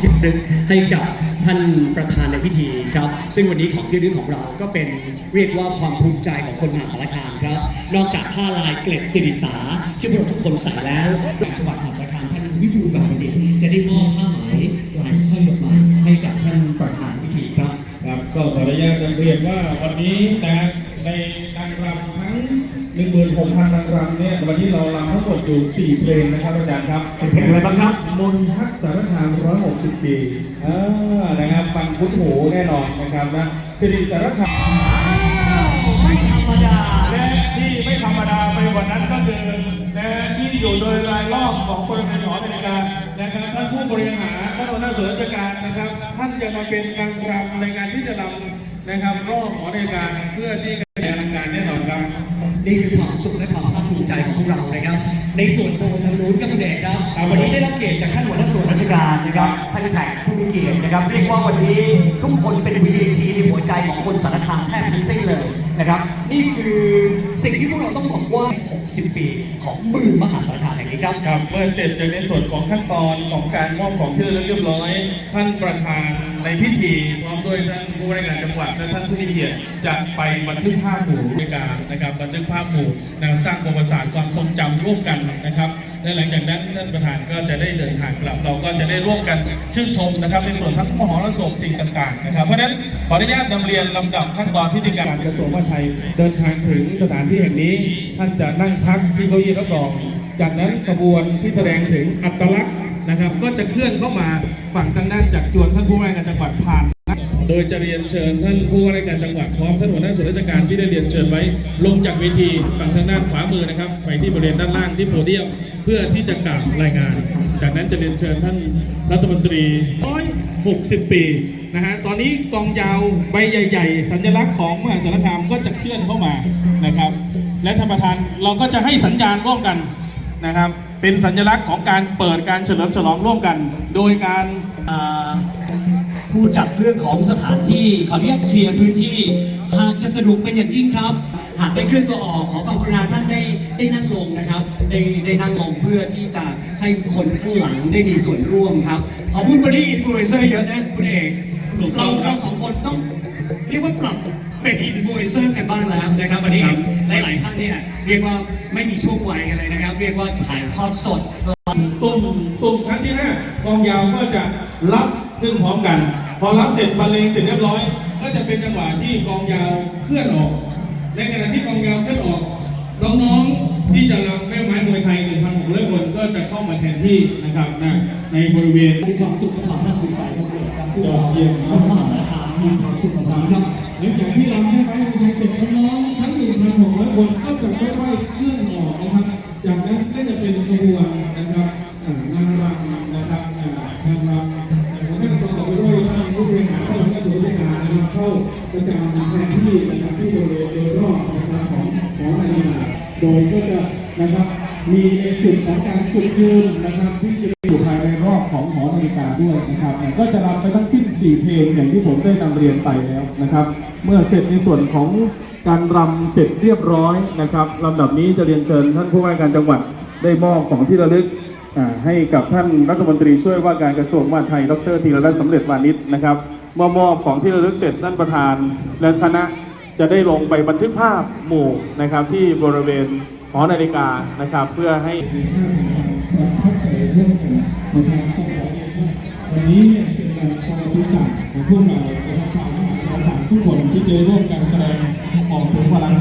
ที่ระลึกให้กับท่านประธานในพิธีครับ ซึ่งวันนี้ของที่ระลึกของเราก็เป็นเรียกว่าความภูมิใจของคนมหาสารคามครับ นอกจากผ้าลายเกล็ดศิริสาที่พวกเราทุกคนใส่แล้วจังหวัดมหาสารคามท่านวิบูลบารมีจะได้มอบผ้าไหมลายสร้อยดอกไม้ให้กับท่านประธานพิธีครับ ครับก็ขออนุญาตนำเรียนว่าวันนี้นะในนางรำทั้ง 16,000นางรำเนี่ยวันนี้เรารำทั้งหมดอยู่4เพลงนะครับอาจารย์ครับเป็นเพลงอะไรบ้างครับมนต์ทักสารคาม160ปีอ่านะครับฟังคุ้นหูแน่นอนนะครับนะสิริสารคามไม่ธรรมดาและที่ไม่ธรรมดาไปกว่านั้นก็คือนะที่อยู่โดยรายรอบของบริเวณหอนาฬิกานะครับท่านผู้บริหารท่านหัวหน้าส่วนราชการนะครับ ท่านจะมาเป็นนางรำในการที่จะนำนะครับรอบหอนาฬิกาเพื่อที่จะแสดงอลังการแน่นอนครับ นี่คือความสุขและความภาคภูมิใจของพวกเรานะครับ ในส่วนตัวทางนู้นก็คุณเอกครับครับ วันนี้ได้รับเกียรติจากท่านหัวหน้าส่วนราชการนะครับท่านแขกผู้มีเกียรตินะครับ เรียกว่าวันนี้ทุกคนเป็น VIP ในหัวใจของคนสารคามแทบทั้งสิ้นเลยนะครับ นี่คือสิ่งที่พวกเราต้องบอกว่า 60 ปีของเมืองมหาสารคามแห่งนี้ครับ ครับเมื่อเสร็จจากในส่วนของขั้นตอนของการมอบของที่ระลึกเรียบร้อย ท่านประธานในพิธีพร้อมด้วยท่านผู้ว่าราชการจังหวัดและท่านผู้มีเกียรติจะไปบันทึกภาพหมู่ในการนะครั บันทึกภาพหมู่นวสร้างประวัติศาสตร์ความทรงจำร่วมกันนะครับและหลังจากนั้นท่านประธานก็จะได้เดินทางกลับ เราก็จะได้ร่วมกันชื่นชมนะครับ ในส่วนทั้งมหรสพสิ่งต่างๆนะครับ เพราะฉะนั้นขออนุญาตนำเรียนลำดับขั้นตอนพิธีการกระทรวงมหาดไทยเดินทางถึงสถานที่แห่งนี้ ท่านจะนั่งพักที่เก้าอี้รับรอง จากนั้นขบวนที่แสดงถึงอัตลักษณ์นะครับ ก็จะเคลื่อนเข้ามาฝั่งทางด้านจากจวนท่านผู้ว่าการจังหวัดผ่าน โดยจะเรียนเชิญท่านผู้ว่าราชการจังหวัดพร้อมท่านหัวหน้าส่วนราชการที่ได้เรียนเชิญไว้ ลงจากเวทีฝั่งทางด้านขวามือนะครับ ไปที่บริเวณด้านล่างที่โพเดียม เพื่อที่จะกล่าวรายงาน จากนั้นจะเรียนเชิญท่านรัฐมนตรี 160 ปีนะฮะตอนนี้กองยาวใบใหญ่ ๆ สัญลักษณ์ของมหาสารคามก็จะเคลื่อนเข้ามานะครับ และท่านประธานเราก็จะให้สัญญาณร่วมกันนะครับ เป็นสัญลักษณ์ของการเปิดการเฉลิมฉลองร่วมกัน โดยการ ผู้จัดเรื่องของสถานที่ขออนุญาตเคลียร์พื้นที่ หากจะสะดวกเป็นอย่างยิ่งครับ หากไปเคลื่อนตัวออกขอความกรุณาท่านได้ได้นั่งลงนะครับได้ได้นั่งลงเพื่อที่จะให้คนข้างหลังได้มีส่วนร่วมครับ ขอพูดวันนี้อินฟลูเอนเซอร์เยอะนะคุณเอกถูกต้เราองครับเราสองคนต้องเรียกว่าปรับเป็นอินฟลูเอนเซอร์กันบ้างแล้วนะครับวันนี้ครับหลาย ๆ ท่านเนี่ยเรียกว่าไม่มีช่วงวัยกันเลยนะครับ เรียกว่าถ่ายทอดสด ตุ่มตุ่มครั้งที่ห้ากองยาวก็จะรับ ขึ้นพร้อมกัน พอรับเสร็จบรรเลงเสร็จเรียบร้อย ก็จะเป็นจังหวะที่กองยาวเคลื่อนออก ในขณะที่กองยาวเคลื่อนออกน้องๆที่จะรำแม่ไม้มวยไทย1,600คนก็จะเข้ามาแทนที่นะครับนะในบริเวณมีความสุขและความภาคภูมิใจครับเอกครับที่เรายอดเยี่ยมคนมหาสารคามมีความสุขกับชีวิตครับหลังจากที่รำแม่ไม้มวยไทยเสร็จน้องๆทั้ง1,600คนก็จะค่อยๆเคลื่อนออกนะครับจากนั้นก็จะเป็นขบวน ประจำแทนที่นะครับที่บริเวณโดยรอบนะครับของของนาฬิกาโดยก็จะนะครับมีในจุดของการจุดยืนนะครับที่จะอยู่ภายในรอบของหอนาฬิกาด้วยนะครับก็จะรำไปทั้งสิ้น 4 เพลงอย่างที่ผมได้นำเรียนไปแล้วนะครับ เมื่อเสร็จในส่วนของการรำเสร็จเรียบร้อยนะครับลำดับนี้จะเรียนเชิญท่านผู้ว่าการจังหวัดได้มอบของที่ระลึกให้กับท่านรัฐมนตรีช่วยว่าการกระทรวงมหาดไทย ดรธีรรัตน์สำเร็จวานิชนะครับ เมื่อมอบของที่ระลึกเสร็จท่านประธาน และคณะจะได้ลงไปบันทึกภาพหมู่นะครับ ที่บริเวณหอนาฬิกานะครับ เพื่อให้วามเข้าใจร่วมกันนะครับต้องขอเรียนว่าวันนี้เนี่ยเป็นการประวัติศาสตร์ของพวกเรานะครับชาวมหาสารคานทุกคนที่จอร่วมกันแสดงออกถึงพลัง